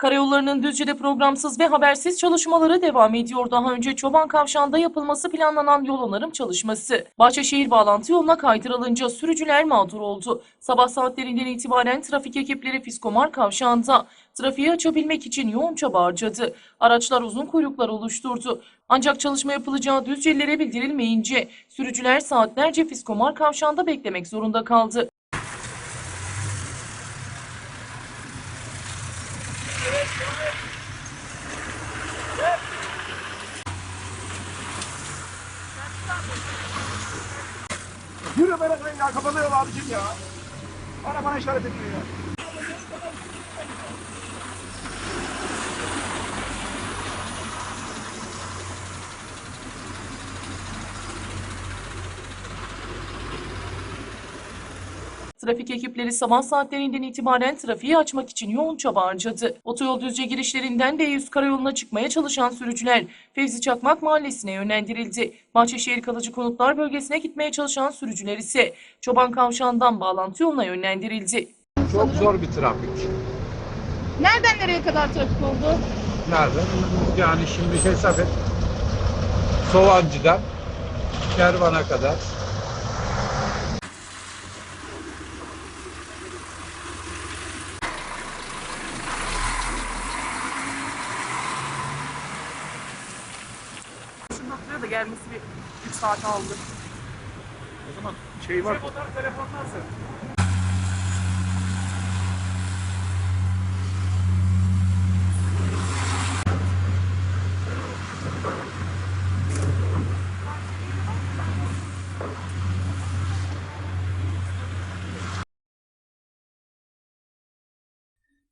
Karayollarının Düzce'de programsız ve habersiz çalışmaları devam ediyor. Daha önce Çoban Kavşağı'nda yapılması planlanan yol onarım çalışması. Bahçeşehir bağlantı yoluna kaydırılınca sürücüler mağdur oldu. Sabah saatlerinden itibaren trafik ekipleri Fiskomar Kavşağı'nda trafiği açabilmek için yoğun çaba harcadı. Araçlar uzun kuyruklar oluşturdu. Ancak çalışma yapılacağı Düzcelilere bildirilmeyince sürücüler saatlerce Fiskomar Kavşağı'nda beklemek zorunda kaldı. Işaret etmiyor ya. Trafik ekipleri sabah saatlerinden itibaren trafiği açmak için yoğun çaba harcadı. Otoyol düzce girişlerinden D100 karayoluna çıkmaya çalışan sürücüler Fevzi Çakmak Mahallesi'ne yönlendirildi. Bahçeşehir Kalıcı Konutlar Bölgesi'ne gitmeye çalışan sürücüler ise Çoban Kavşağı'ndan bağlantı yoluna yönlendirildi. Çok zor bir trafik. Nereden nereye kadar trafik oldu? Nerede? Yani şimdi hesap et. Soğancı'dan Kervan'a kadar. Gelmesi bir 3 saat aldı. O zaman şey var.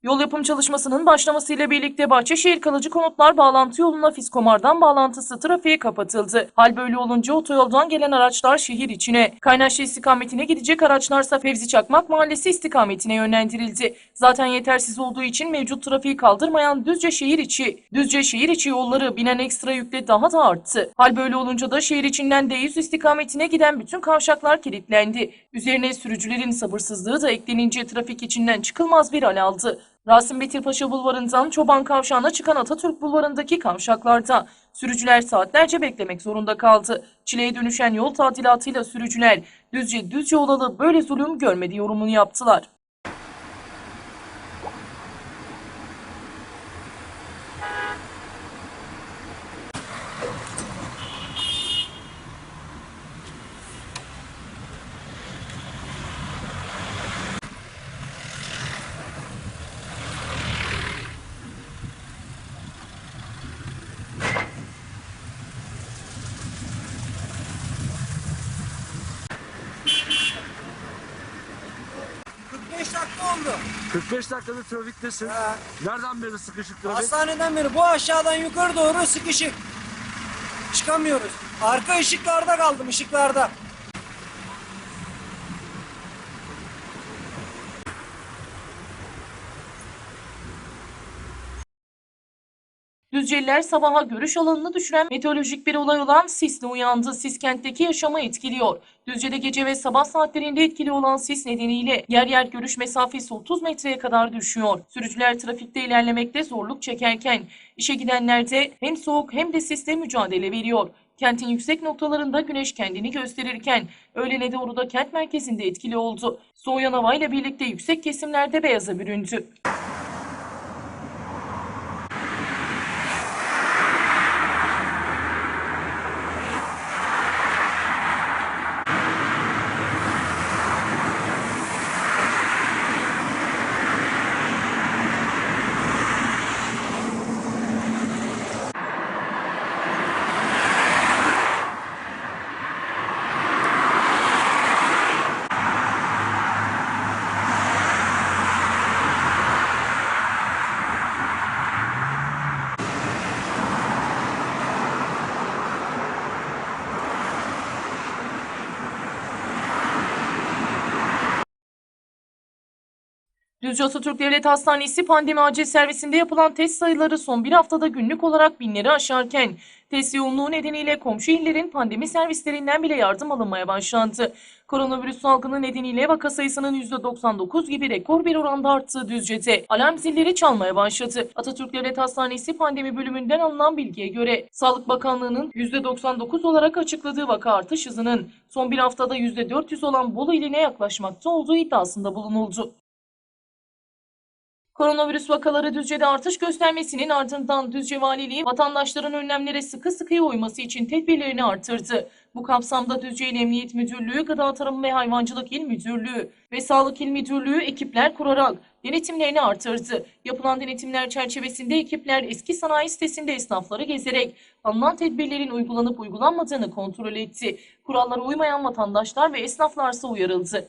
Yol yapım çalışmasının başlamasıyla birlikte Bahçeşehir Kalıcı Konutlar bağlantı yoluna Fiskomar'dan bağlantısı trafiğe kapatıldı. Hal böyle olunca otoyoldan gelen araçlar şehir içine, Kaynaşlı istikametine gidecek araçlarsa Fevzi Çakmak Mahallesi istikametine yönlendirildi. Zaten yetersiz olduğu için mevcut trafiği kaldırmayan Düzce şehir içi, Düzce şehir içi yolları binen ekstra yükle daha da arttı. Hal böyle olunca da şehir içinden D100 istikametine giden bütün kavşaklar kilitlendi. Üzerine sürücülerin sabırsızlığı da eklenince trafik içinden çıkılmaz bir hal aldı. Rasim Betir Paşa Bulvarı'ndan Çoban Kavşağı'na çıkan Atatürk Bulvarı'ndaki kavşaklarda sürücüler saatlerce beklemek zorunda kaldı. Çileye dönüşen yol tadilatıyla sürücüler düzce düzce olalı böyle zulüm görmedi yorumunu yaptılar. 45 dakikadır trafiktesin. Ha. Nereden beri sıkışık trafik? Hastaneden beri bu aşağıdan yukarı doğru sıkışık. Çıkamıyoruz. Arka ışıklarda kaldım ışıklarda. Düzceliler sabaha görüş alanını düşüren meteorolojik bir olay olan sisle uyandı. Sis kentteki yaşamı etkiliyor. Düzce'de gece ve sabah saatlerinde etkili olan sis nedeniyle yer yer görüş mesafesi 30 metreye kadar düşüyor. Sürücüler trafikte ilerlemekte zorluk çekerken işe gidenler de hem soğuk hem de sisle mücadele veriyor. Kentin yüksek noktalarında güneş kendini gösterirken öğlene doğru da kent merkezinde etkili oldu. Soğuyan havayla birlikte yüksek kesimlerde beyaza büründü. Düzce Atatürk Devlet Hastanesi pandemi acil servisinde yapılan test sayıları son bir haftada günlük olarak binleri aşarken test yoğunluğu nedeniyle komşu illerin pandemi servislerinden bile yardım alınmaya başlandı. Koronavirüs salgını nedeniyle vaka sayısının %99 gibi rekor bir oranda arttığı Düzce'de alarm zilleri çalmaya başladı. Atatürk Devlet Hastanesi pandemi bölümünden alınan bilgiye göre Sağlık Bakanlığı'nın %99 olarak açıkladığı vaka artış hızının son bir haftada %400 olan Bolu iline yaklaşmakta olduğu iddiasında bulunuldu. Koronavirüs vakaları Düzce'de artış göstermesinin ardından Düzce Valiliği vatandaşların önlemlere sıkı sıkıya uyması için tedbirlerini artırdı. Bu kapsamda Düzce İl Emniyet Müdürlüğü, Gıda Tarım ve Hayvancılık İl Müdürlüğü ve Sağlık İl Müdürlüğü ekipler kurarak denetimlerini artırdı. Yapılan denetimler çerçevesinde ekipler eski sanayi sitesinde esnafları gezerek alınan tedbirlerin uygulanıp uygulanmadığını kontrol etti. Kurallara uymayan vatandaşlar ve esnaflarsa uyarıldı.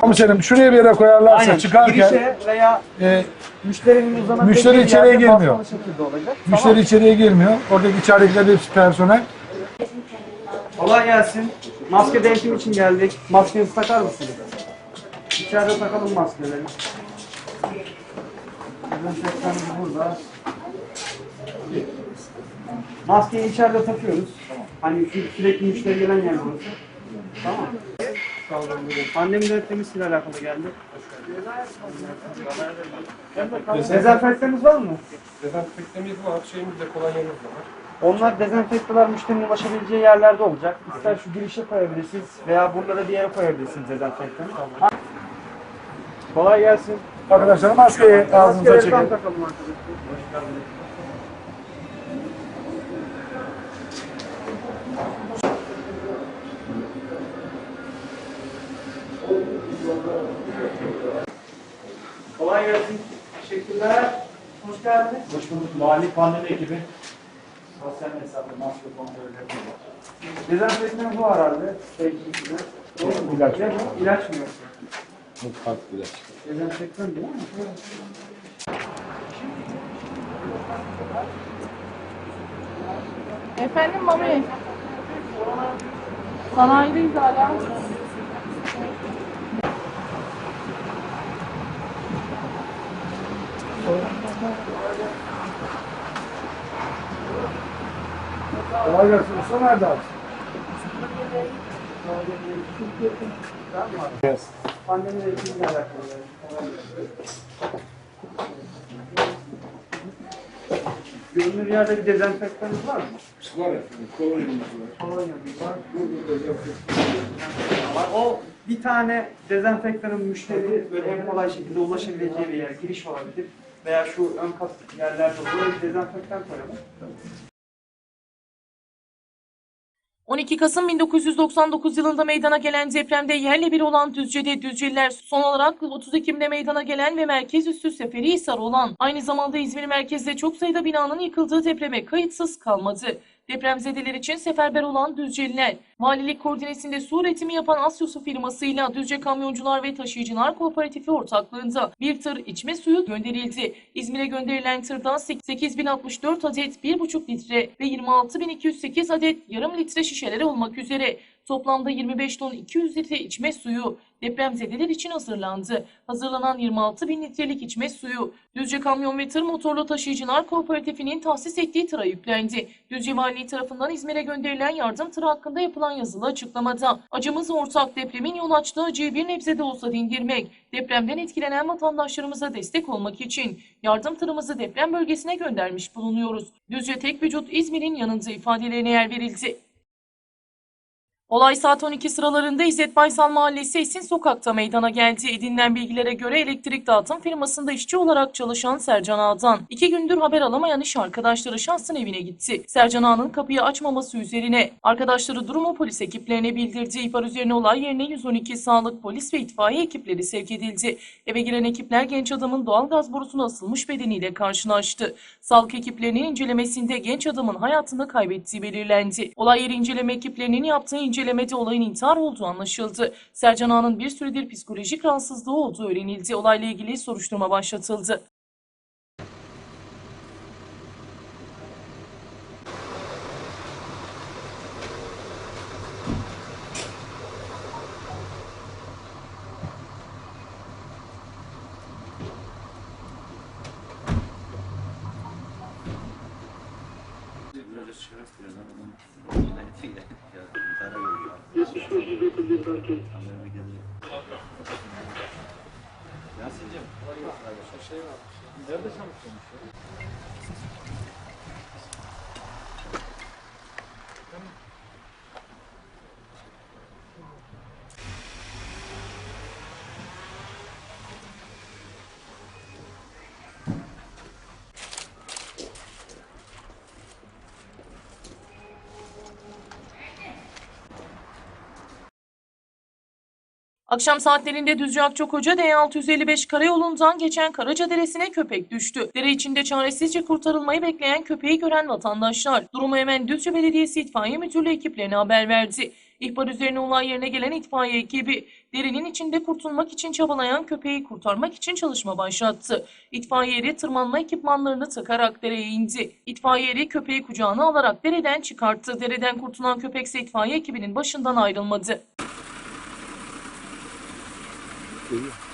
Komiserim şuraya bir yere koyarlarsa Aynen. çıkarken Girişe veya e, müşterinin uzanan Müşteri dediği içeriye yerde girmiyor. basmalı şekilde olacak. müşteri içeriye girmiyor. Oradaki içeridekiler hepsi personel. Kolay gelsin. Maske denetim için geldik. Maskenizi takar mısınız? İçeride takalım maskeleri. Dezenfektanımız burada. Maskeyi içeride takıyoruz. Hani sü- sürekli müşteri gelen yer burası. Tamam. Pandemi denetimimizle alakalı geldi. Dezenfektanımız var mı? Dezenfektanımız var, şeyimiz de kolonyamız da var. Onlar dezenfektalar müşterinin ulaşabileceği yerlerde olacak. İster şu girişe koyabilirsiniz veya buralara bir yere koyabilirsiniz dezenfektanı. Kolay gelsin. Arkadaşlar maskeyi ağzınıza Maskeleri çekin. takalım arkadaşlar. Kolay gelsin. Teşekkürler. Hoş geldiniz. Hoş bulduk. Mali pandemi ekibi. Sosyal mesafe, maske kontrolleri var. Dezenfektanı bu herhalde. Peki size. Doğru mu? İlaç. Ne bu? İlaç mı yoksa? Mutfak ilaç. Dezenfektan değil mi? Efendim Mami. Sanayideyiz hala. Kolay gelsin. Usta nerede abi? Pandemiyle ilgili alakalı. yani. Kolay gelsin. Görünür yerde bir dezenfektanınız var mı? Var efendim, kolonyamız var. Kolonyamız var. Var. O bir tane dezenfektanın müşteri en kolay şekilde ulaşabileceği bir yer, giriş olabilir. Veya şu ön kat yerlerde buraya dezenfektan koyalım. 12 Kasım 1999 yılında meydana gelen depremde yerle bir olan Düzce'de Düzceliler son olarak 30 Ekim'de meydana gelen ve merkez üssü Seferihisar olan aynı zamanda İzmir merkezde çok sayıda binanın yıkıldığı depreme kayıtsız kalmadı. Depremzedeler için seferber olan Düzceliler, valilik koordinesinde su üretimi yapan Asyosu firmasıyla Düzce Kamyoncular ve Taşıyıcılar Kooperatifi ortaklığında bir tır içme suyu gönderildi. İzmir'e gönderilen tırda 8064 adet 1,5 litre ve 26208 adet yarım litre şişeleri olmak üzere toplamda 25 ton 200 litre içme suyu depremzedeler için hazırlandı. Hazırlanan 26 bin litrelik içme suyu Düzce Kamyon ve Tır Motorlu Taşıyıcılar Kooperatifi'nin tahsis ettiği tıra yüklendi. Düzce Valiliği tarafından İzmir'e gönderilen yardım tırı hakkında yapılan yazılı açıklamada acımız ortak depremin yol açtığı acıyı bir nebze de olsa dindirmek, depremden etkilenen vatandaşlarımıza destek olmak için yardım tırımızı deprem bölgesine göndermiş bulunuyoruz. Düzce tek vücut İzmir'in yanında ifadelerine yer verildi. Olay saat 12 sıralarında İzzet Baysal Mahallesi Esin Sokak'ta meydana geldi. Edinilen bilgilere göre elektrik dağıtım firmasında işçi olarak çalışan Sercan Ağa'dan iki gündür haber alamayan iş arkadaşları şahsın evine gitti. Sercan Ağa'nın kapıyı açmaması üzerine arkadaşları durumu polis ekiplerine bildirdi. İhbar üzerine olay yerine 112 sağlık, polis ve itfaiye ekipleri sevk edildi. Eve giren ekipler genç adamın doğalgaz borusuna asılmış bedeniyle karşılaştı. Sağlık ekiplerinin incelemesinde genç adamın hayatını kaybettiği belirlendi. Olay yeri inceleme ekiplerinin yaptığı incelemede olayın intihar olduğu anlaşıldı. Sercan Ağa'nın bir süredir psikolojik rahatsızlığı olduğu öğrenildi. Olayla ilgili soruşturma başlatıldı. Akşam saatlerinde Düzce Akçakoca D655 karayolundan geçen Karaca Deresi'ne köpek düştü. Dere içinde çaresizce kurtarılmayı bekleyen köpeği gören vatandaşlar durumu hemen Düzce Belediyesi İtfaiye Müdürlüğü ekiplerine haber verdi. İhbar üzerine olay yerine gelen itfaiye ekibi derinin içinde kurtulmak için çabalayan köpeği kurtarmak için çalışma başlattı. İtfaiye eri tırmanma ekipmanlarını takarak dereye indi. İtfaiye eri köpeği kucağına alarak dereden çıkarttı. Dereden kurtulan köpek ise itfaiye ekibinin başından ayrılmadı. Thank you.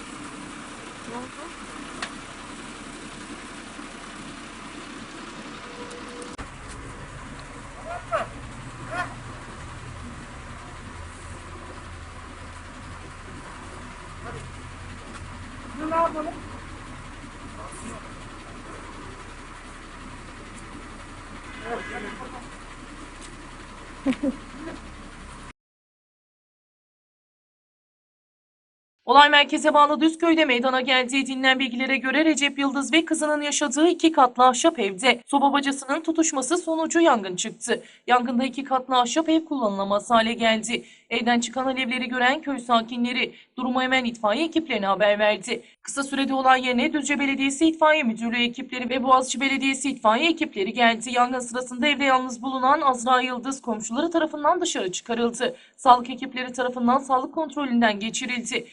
Olay merkeze bağlı Düzköy'de meydana geldiği dinlen bilgilere göre Recep Yıldız ve kızının yaşadığı iki katlı ahşap evde soba bacasının tutuşması sonucu yangın çıktı. Yangında iki katlı ahşap ev kullanılamaz hale geldi. Evden çıkan alevleri gören köy sakinleri durumu hemen itfaiye ekiplerine haber verdi. Kısa sürede olay yerine Düzce Belediyesi İtfaiye Müdürlüğü ekipleri ve Boğaziçi Belediyesi İtfaiye ekipleri geldi. Yangın sırasında evde yalnız bulunan Azra Yıldız komşuları tarafından dışarı çıkarıldı. Sağlık ekipleri tarafından sağlık kontrolünden geçirildi.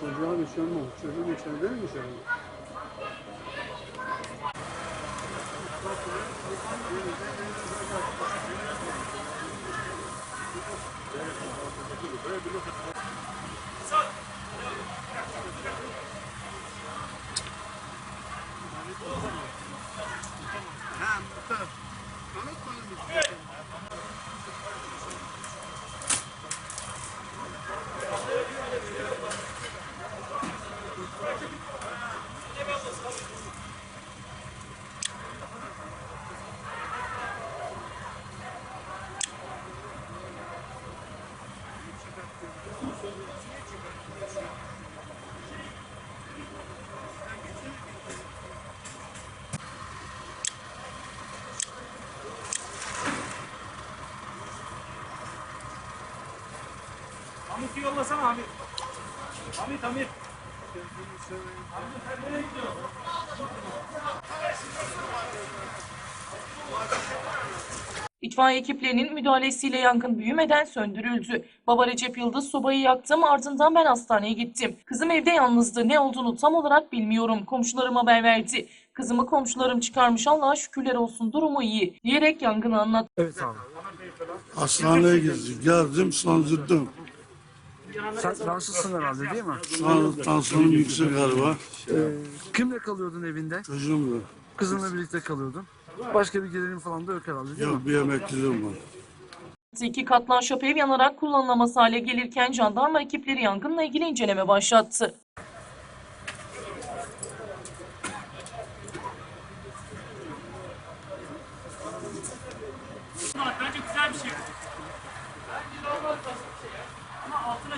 Çocuğa bir şey olmamış. Çocuğun içeride mi Thank you. Yollasana Hamit. Hamit Hamit. İtfaiye ekiplerinin müdahalesiyle yangın büyümeden söndürüldü. Baba Recep Yıldız sobayı yaktım ardından ben hastaneye gittim. Kızım evde yalnızdı. Ne olduğunu tam olarak bilmiyorum. Komşularım haber verdi. Kızımı komşularım çıkarmış Allah'a şükürler olsun durumu iyi diyerek yangını anlattı. Evet abi. Hastaneye gittim. Geldim sancıdım. Sen rahatsızsın herhalde değil mi? Tan- Tansiyonum yüksek galiba. Ee, kimle kalıyordun evinde? Çocuğumla. Kızınla birlikte kalıyordun. Başka bir gelirin falan da yok herhalde değil mi? Yok bir emekliliğim var. İki katlı ahşap ev yanarak kullanılamaz hale gelirken jandarma ekipleri yangınla ilgili inceleme başlattı.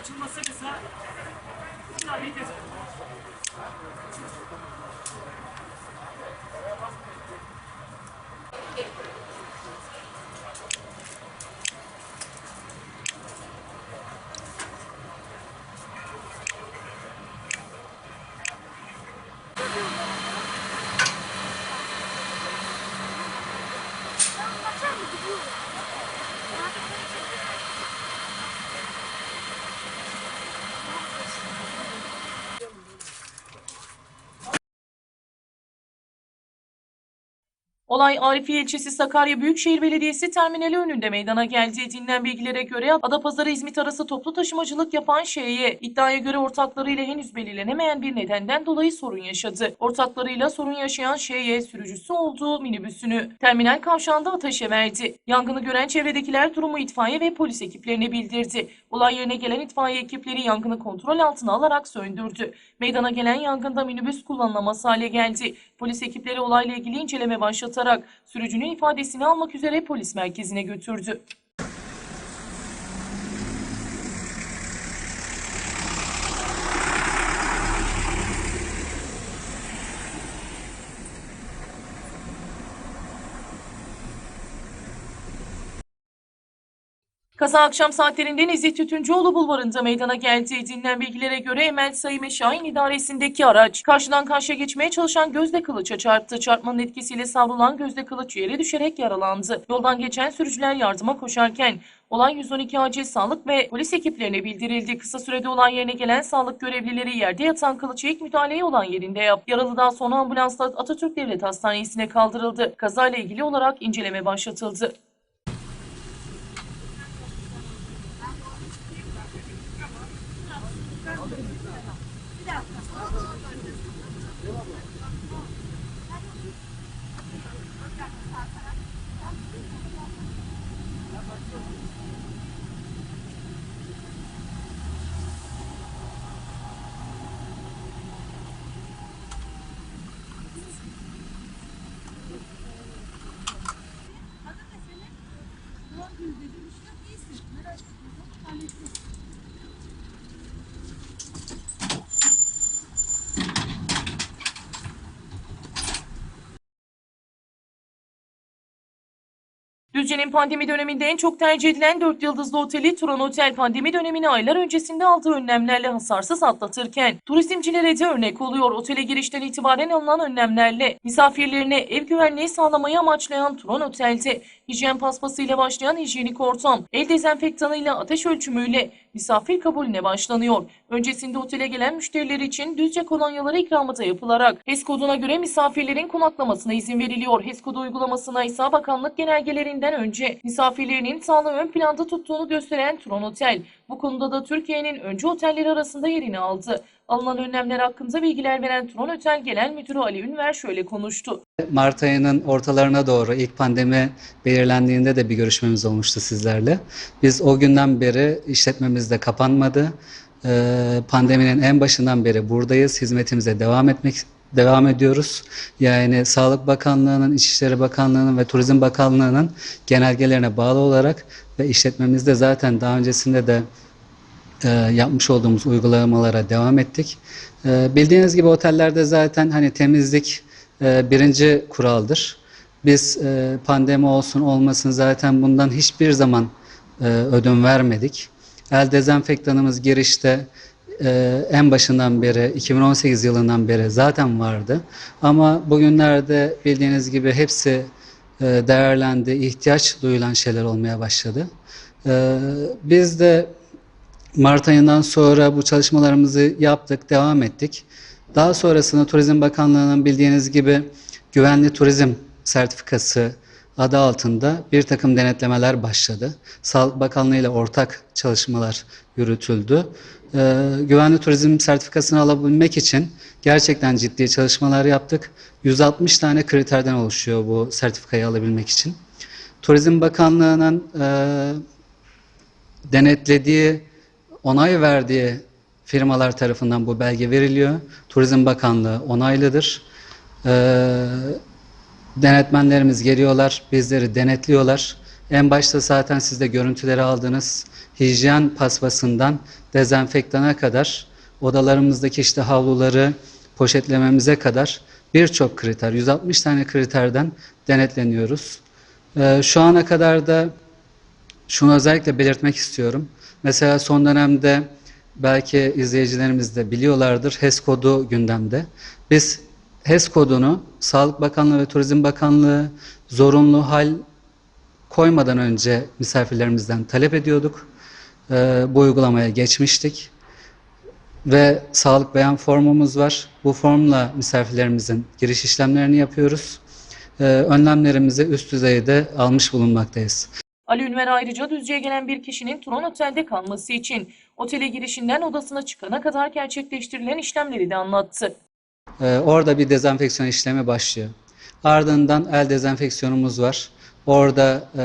açılması kısa. Klavyeyi test Olay Arifiye ilçesi Sakarya Büyükşehir Belediyesi terminali önünde meydana geldi. Edinilen bilgilere göre Adapazarı İzmit arası toplu taşımacılık yapan şeye iddiaya göre ortaklarıyla henüz belirlenemeyen bir nedenden dolayı sorun yaşadı. Ortaklarıyla sorun yaşayan şeye sürücüsü olduğu minibüsünü terminal kavşağında ateşe verdi. Yangını gören çevredekiler durumu itfaiye ve polis ekiplerine bildirdi. Olay yerine gelen itfaiye ekipleri yangını kontrol altına alarak söndürdü. Meydana gelen yangında minibüs kullanılamaz hale geldi. Polis ekipleri olayla ilgili inceleme başlatarak sürücünün ifadesini almak üzere polis merkezine götürdü. Kaza akşam saatlerinde Nezih Tütüncüoğlu Bulvarı'nda meydana geldi. Edinilen bilgilere göre Emel Sayım Şahin idaresindeki araç karşıdan karşıya geçmeye çalışan Gözde Kılıç'a çarptı. Çarpmanın etkisiyle savrulan Gözde Kılıç yere düşerek yaralandı. Yoldan geçen sürücüler yardıma koşarken olay 112 acil sağlık ve polis ekiplerine bildirildi. Kısa sürede olay yerine gelen sağlık görevlileri yerde yatan Kılıç'ı ilk müdahaleyi olan yerinde yaptı. Yaralı daha sonra ambulansla Atatürk Devlet Hastanesi'ne kaldırıldı. Kazayla ilgili olarak inceleme başlatıldı. Düzce'nin pandemi döneminde en çok tercih edilen 4 yıldızlı oteli Turan Otel pandemi dönemini aylar öncesinde aldığı önlemlerle hasarsız atlatırken turizmcilere de örnek oluyor. Otele girişten itibaren alınan önlemlerle misafirlerine ev güvenliği sağlamayı amaçlayan Turan Otel'de hijyen paspasıyla başlayan hijyenik ortam, el dezenfektanıyla ateş ölçümüyle misafir kabulüne başlanıyor. Öncesinde otele gelen müşteriler için Düzce kolonyaları ikramı da yapılarak HES koduna göre misafirlerin konaklamasına izin veriliyor. HES kodu uygulamasına ise bakanlık genelgelerinden önce misafirlerinin sağlığı ön planda tuttuğunu gösteren Turan Otel, bu konuda da Türkiye'nin öncü otelleri arasında yerini aldı. Alınan önlemler hakkında bilgiler veren Turan Otel Genel Müdürü Ali Ünver şöyle konuştu. Mart ayının ortalarına doğru ilk pandemi belirlendiğinde de bir görüşmemiz olmuştu sizlerle. Biz o günden beri işletmemiz de kapanmadı. Ee, Pandeminin en başından beri buradayız. Hizmetimize devam etmek devam ediyoruz. Yani Sağlık Bakanlığı'nın, İçişleri Bakanlığı'nın ve Turizm Bakanlığı'nın genelgelerine bağlı olarak ve işletmemizde zaten daha öncesinde de e, yapmış olduğumuz uygulamalara devam ettik. E, bildiğiniz gibi otellerde zaten hani temizlik e, birinci kuraldır. Biz e, pandemi olsun olmasın zaten bundan hiçbir zaman e, ödün vermedik. El dezenfektanımız girişte e, en başından beri 2018 yılından beri zaten vardı. Ama bugünlerde bildiğiniz gibi hepsi e, değerlendi, ihtiyaç duyulan şeyler olmaya başladı. E, biz de Mart ayından sonra bu çalışmalarımızı yaptık, devam ettik. Daha sonrasında Turizm Bakanlığı'nın bildiğiniz gibi güvenli turizm sertifikası adı altında bir takım denetlemeler başladı. Sağlık Bakanlığı ile ortak çalışmalar yürütüldü. Ee, güvenli turizm sertifikasını alabilmek için gerçekten ciddi çalışmalar yaptık. 160 tane kriterden oluşuyor bu sertifikayı alabilmek için. Turizm Bakanlığı'nın e, denetlediği, onay verdiği firmalar tarafından bu belge veriliyor. Turizm Bakanlığı onaylıdır. Ee, denetmenlerimiz geliyorlar, bizleri denetliyorlar. En başta zaten siz de görüntüleri aldınız. Hijyen paspasından dezenfektana kadar, odalarımızdaki işte havluları poşetlememize kadar birçok kriter, 160 tane kriterden denetleniyoruz. Ee, şu ana kadar da şunu özellikle belirtmek istiyorum. Mesela son dönemde belki izleyicilerimiz de biliyorlardır HES kodu gündemde. Biz HES kodunu Sağlık Bakanlığı ve Turizm Bakanlığı zorunlu hal koymadan önce misafirlerimizden talep ediyorduk. Ee, bu uygulamaya geçmiştik. Ve sağlık beyan formumuz var. Bu formla misafirlerimizin giriş işlemlerini yapıyoruz. e, önlemlerimizi üst düzeyde almış bulunmaktayız. Ali Ünver ayrıca Düzce'ye gelen bir kişinin Turon Otel'de kalması için otele girişinden odasına çıkana kadar gerçekleştirilen işlemleri de anlattı. Ee, orada bir dezenfeksiyon işlemi başlıyor. Ardından el dezenfeksiyonumuz var. Orada e,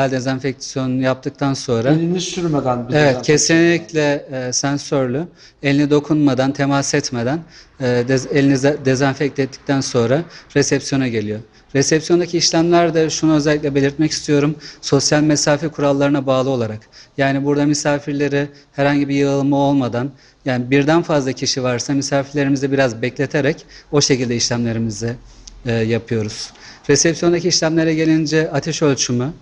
el dezenfeksiyonu yaptıktan sonra Elini sürmeden bir evet kesinlikle e, sensörlü, elini dokunmadan, temas etmeden e, dez- elinize dezenfekte ettikten sonra resepsiyona geliyor. Resepsiyondaki işlemlerde şunu özellikle belirtmek istiyorum. Sosyal mesafe kurallarına bağlı olarak. Yani burada misafirleri herhangi bir yığılma olmadan yani birden fazla kişi varsa misafirlerimizi biraz bekleterek o şekilde işlemlerimizi e, yapıyoruz. Resepsiyondaki işlemlere gelince ateş ölçümü,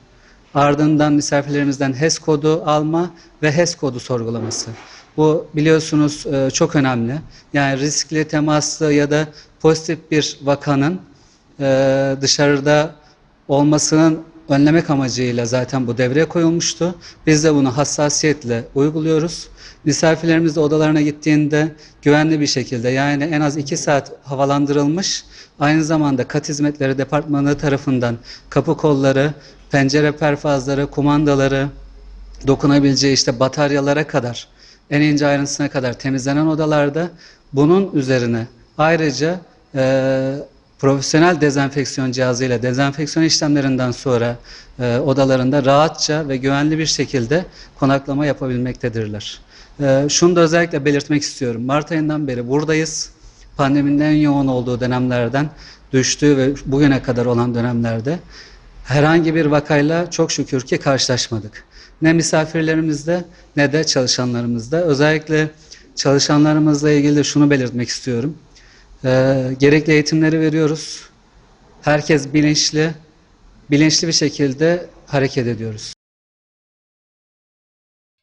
ardından misafirlerimizden HES kodu alma ve HES kodu sorgulaması. Bu biliyorsunuz e, çok önemli. Yani riskli, temaslı ya da pozitif bir vakanın e, dışarıda olmasının önlemek amacıyla zaten bu devreye koyulmuştu. Biz de bunu hassasiyetle uyguluyoruz. Misafirlerimiz de odalarına gittiğinde güvenli bir şekilde yani en az 2 saat havalandırılmış aynı zamanda kat hizmetleri departmanı tarafından kapı kolları, pencere perfazları, kumandaları, dokunabileceği işte bataryalara kadar en ince ayrıntısına kadar temizlenen odalarda bunun üzerine ayrıca e, profesyonel dezenfeksiyon cihazıyla dezenfeksiyon işlemlerinden sonra e, odalarında rahatça ve güvenli bir şekilde konaklama yapabilmektedirler. E, şunu da özellikle belirtmek istiyorum. Mart ayından beri buradayız. Pandeminin en yoğun olduğu dönemlerden düştüğü ve bugüne kadar olan dönemlerde herhangi bir vakayla çok şükür ki karşılaşmadık. Ne misafirlerimizde ne de çalışanlarımızda. Özellikle çalışanlarımızla ilgili de şunu belirtmek istiyorum. Ee, gerekli eğitimleri veriyoruz. Herkes bilinçli, bilinçli bir şekilde hareket ediyoruz.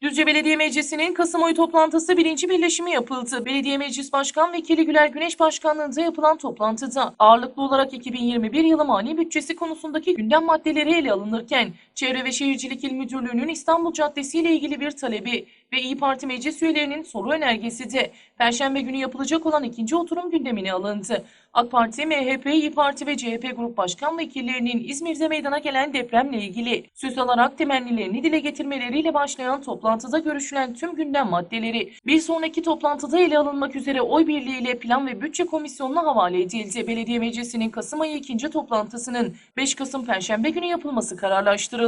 Düzce Belediye Meclisi'nin Kasım ayı toplantısı birinci birleşimi yapıldı. Belediye Meclis Başkan Vekili Güler Güneş Başkanlığı'nda yapılan toplantıda ağırlıklı olarak 2021 yılı mali bütçesi konusundaki gündem maddeleri ele alınırken Çevre ve Şehircilik İl Müdürlüğü'nün İstanbul Caddesi ile ilgili bir talebi ve İyi Parti meclis üyelerinin soru önergesi de Perşembe günü yapılacak olan ikinci oturum gündemine alındı. AK Parti, MHP, İyi Parti ve CHP Grup Başkan Vekillerinin İzmir'de meydana gelen depremle ilgili söz alarak temennilerini dile getirmeleriyle başlayan toplantıda görüşülen tüm gündem maddeleri bir sonraki toplantıda ele alınmak üzere oy birliğiyle Plan ve Bütçe Komisyonu'na havale edildi. Belediye Meclisi'nin Kasım ayı ikinci toplantısının 5 Kasım Perşembe günü yapılması kararlaştırıldı.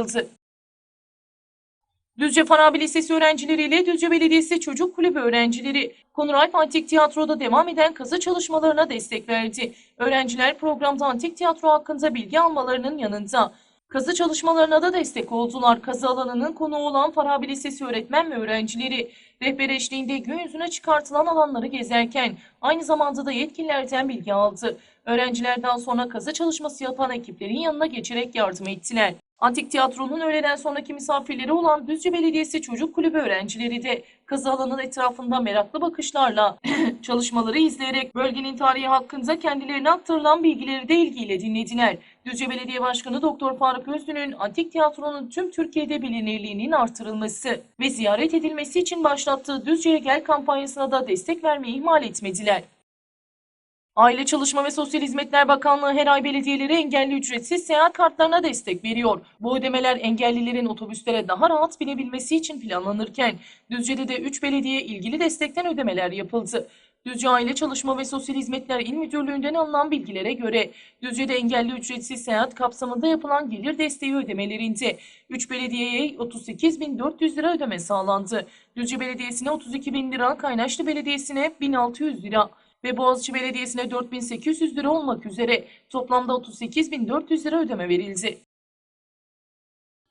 Düzce Farabi Lisesi öğrencileriyle Düzce Belediyesi Çocuk Kulübü öğrencileri Konur Antik Tiyatro'da devam eden kazı çalışmalarına destek verdi. Öğrenciler programda antik tiyatro hakkında bilgi almalarının yanında kazı çalışmalarına da destek oldular. Kazı alanının konuğu olan Farabi Lisesi öğretmen ve öğrencileri rehber eşliğinde gün yüzüne çıkartılan alanları gezerken aynı zamanda da yetkililerden bilgi aldı. Öğrencilerden sonra kazı çalışması yapan ekiplerin yanına geçerek yardım ettiler. Antik tiyatronun öğleden sonraki misafirleri olan Düzce Belediyesi Çocuk Kulübü öğrencileri de kazı alanının etrafında meraklı bakışlarla çalışmaları izleyerek bölgenin tarihi hakkında kendilerine aktarılan bilgileri de ilgiyle dinlediler. Düzce Belediye Başkanı Doktor Faruk Özlü'nün antik tiyatronun tüm Türkiye'de bilinirliğinin artırılması ve ziyaret edilmesi için başlattığı Düzce'ye Gel kampanyasına da destek vermeyi ihmal etmediler. Aile Çalışma ve Sosyal Hizmetler Bakanlığı her ay belediyelere engelli ücretsiz seyahat kartlarına destek veriyor. Bu ödemeler engellilerin otobüslere daha rahat binebilmesi için planlanırken Düzce'de de 3 belediye ilgili destekten ödemeler yapıldı. Düzce Aile Çalışma ve Sosyal Hizmetler İl Müdürlüğü'nden alınan bilgilere göre Düzce'de engelli ücretsiz seyahat kapsamında yapılan gelir desteği ödemelerinde 3 belediyeye 38.400 lira ödeme sağlandı. Düzce Belediyesi'ne 32.000 lira, Kaynaşlı Belediyesi'ne 1.600 lira ve Boğaziçi Belediyesi'ne 4800 lira olmak üzere toplamda 38.400 lira ödeme verildi.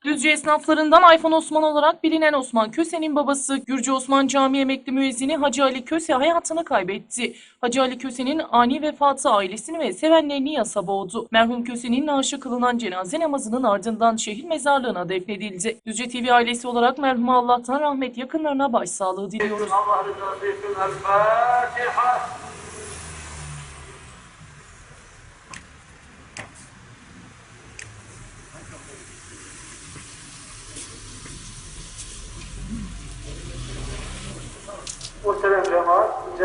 Düzce esnaflarından Ayfan Osman olarak bilinen Osman Köse'nin babası Gürcü Osman Camii emekli müezzini Hacı Ali Köse hayatını kaybetti. Hacı Ali Köse'nin ani vefatı ailesini ve sevenlerini yasa boğdu. Merhum Köse'nin naaşı kılınan cenaze namazının ardından şehir mezarlığına defnedildi. Düzce TV ailesi olarak merhuma Allah'tan rahmet yakınlarına başsağlığı diliyoruz. Allah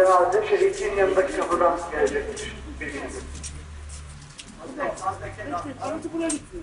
cenaze şehitliğin yanındaki kapıdan gelecektir. Bilginiz. Aracı buraya gitti.